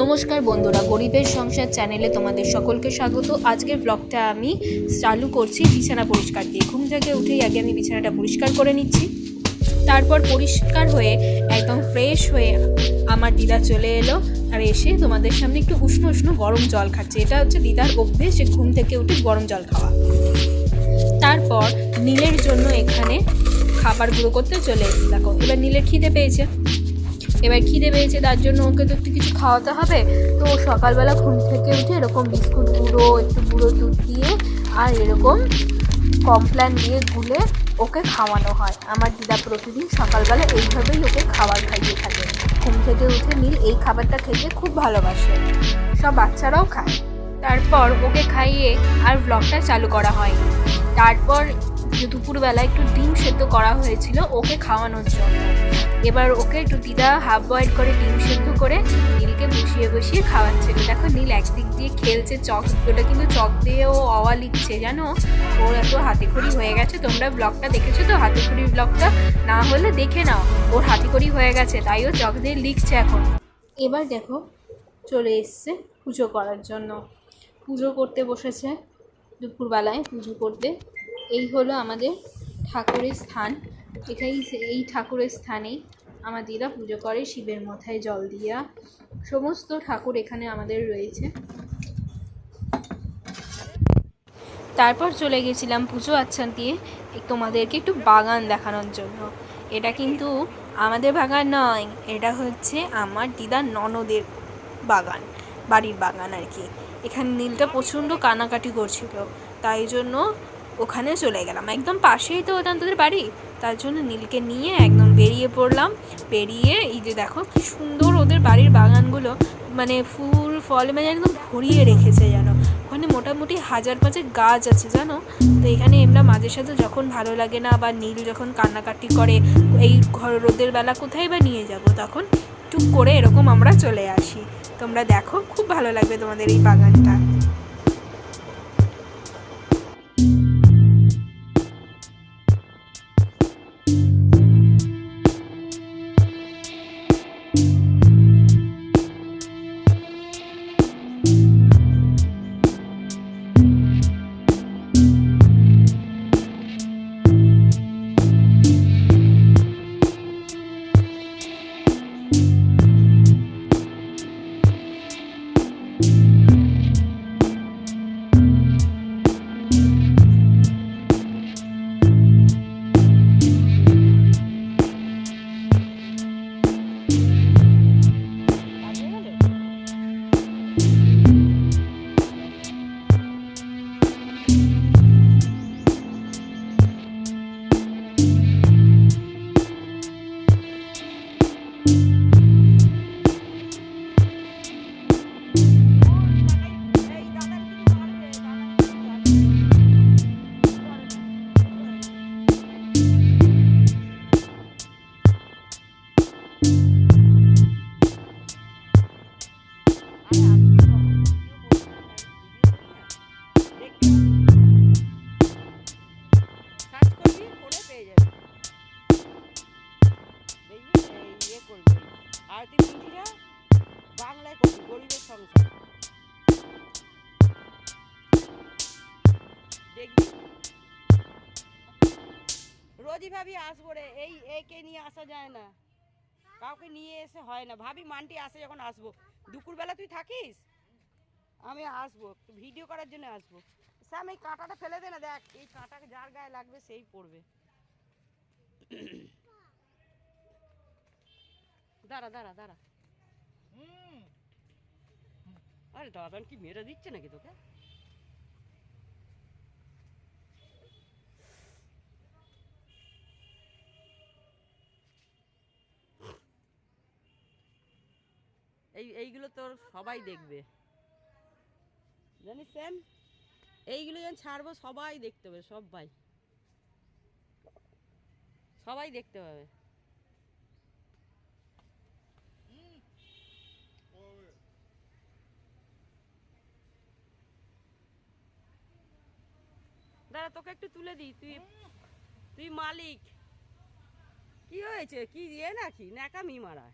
নমস্কার বন্ধুরা, গরিবের সংসার চ্যানেলে তোমাদের সকলকে স্বাগত। আজকের ব্লগটা আমি চালু করছি বিছানা পরিষ্কার দিয়ে। ঘুম থেকে উঠেই আগে আমি বিছানাটা পরিষ্কার করে নিচ্ছি। তারপর পরিষ্কার হয়ে একদম ফ্রেশ হয়ে আমার দিদা চলে এলো আর এসে তোমাদের সামনে একটু উষ্ণ উষ্ণ গরম জল খাচ্ছে। এটা হচ্ছে দিদার অভ্যেস যে ঘুম থেকে উঠে গরম জল খাওয়া। তারপর নীলের জন্য এখানে খাবার গুঁড়ো করতে চলে এসেছি। দেখো, এবার নীলের খিদে পেয়েছে। এবার খিদে পেয়েছে, তার জন্য ওকে তো একটু কিছু খাওয়াতে হবে। তো সকালবেলা ঘুম থেকে উঠে এরকম বিস্কুট গুঁড়ো, একটু গুঁড়ো দুধ দিয়ে আর এরকম কমপ্ল্যান দিয়ে গুলে ওকে খাওয়ানো হয়। আমার দিদা প্রতিদিন সকালবেলা এইভাবেই ওকে খাবার খাইয়ে থাকে। ঘুম থেকে উঠে নীল এই খাবারটা খেতে খুব ভালোবাসে। সব বাচ্চারাও খায়। তারপর ওকে খাইয়ে আর ব্লগটা চালু করা হয়। তারপর যে দুপুরবেলা একটু ডিম সেদ্ধ করা হয়েছিল ওকে খাওয়ানোর জন্য। এবার ওকে একটু দিদা হাফ বয়েল করে ডিম সেদ্ধ করে নীলকে বসিয়ে বসিয়ে খাওয়াচ্ছিল। দেখো নীল একদিক দিয়ে খেলছে চক, ওটা কিন্তু চক দিয়ে ও অওয়া লিখছে, জানো? ওর এত হাতেখড়ি হয়ে গেছে, তোমরা ব্লগটা দেখেছ তো? হাতেখড়ির ব্লগটা? না হলে দেখে নাও, ওর হাতেখড়ি হয়ে গেছে, তাই ও চক দিয়ে লিখছে এখন। এবার দেখো, চলে এসছে পুজো করার জন্য। পুজো করতে বসেছে, দুপুরবেলায় পুজো করতে। এই হলো আমাদের ঠাকুরের স্থান। এখানেই এই ঠাকুরের আমার দিদা পুজো করে, শিবের মাথায় জল দিয়া। সমস্ত ঠাকুর এখানে আমাদের রয়েছে। তারপর চলে গেছিলাম পুজো আচ্ছান দিয়ে তোমাদেরকে একটু বাগান দেখানোর জন্য। এটা কিন্তু আমাদের বাগান নয়, এটা হচ্ছে আমার দিদার ননদের বাগান, বাড়ির বাগান আর কি। এখানে নীলটা প্রচণ্ড কানাকাটি করছিল। তাই জন্য ওখানে চলে গেলাম। একদম পাশেই তো ওটা তোদের বাড়ি। তার জন্য নীলকে নিয়ে একদম বেরিয়ে পড়লাম। বেরিয়ে এই যে দেখো, কি সুন্দর ওদের বাড়ির বাগানগুলো। মানে ফুল, ফল মানে একদম ভরিয়ে রেখেছে যেন। ওখানে মোটামুটি হাজার পাঁচেক গাছ আছে, জানো? তো এখানে আমরা মাঝে সাথে যখন ভালো লাগে না বা নীল যখন কান্নাকাটি করে, এই ঘর রোদের বেলা কোথায় বা নিয়ে যাব? তখন টুক করে এরকম আমরা চলে আসি। তোমরা দেখো, খুব ভালো লাগবে তোমাদের এই বাগানটা। আরতি বাংলায় করবি গরিবের সংসার। দেখবি? রোজই ভাবি আসব রে, এই, একে নিয়ে আসা যায় না। কাউকে নিয়ে এসে হয় না। ভাবি মানটি আসে যখন আসব। দুপুরবেলা তুই থাকিস? আমি আসব ভিডিও করার জন্য আসব। স্যাম, এই কাঁটাটা ফেলে দে না, দেখ। এই কাঁটা যার গায়ে লাগবে সেই পড়বে। দাঁড়া দাঁড়া দাঁড়া। আরে কি দিচ্ছে নাকি তোকে? এই এইগুলো তোর সবাই দেখবে। জানিস স্যাম এইগুলো যখন ছাড়বো সবাই দেখতে পাবে সবাই। সবাই দেখতে পাবে। দাঁড়া, তোকে একটু তুলে দিই। তুই তুই মালিক। কি হয়েছে? কি ইয়ে নাকি? ন্যাকামি মারা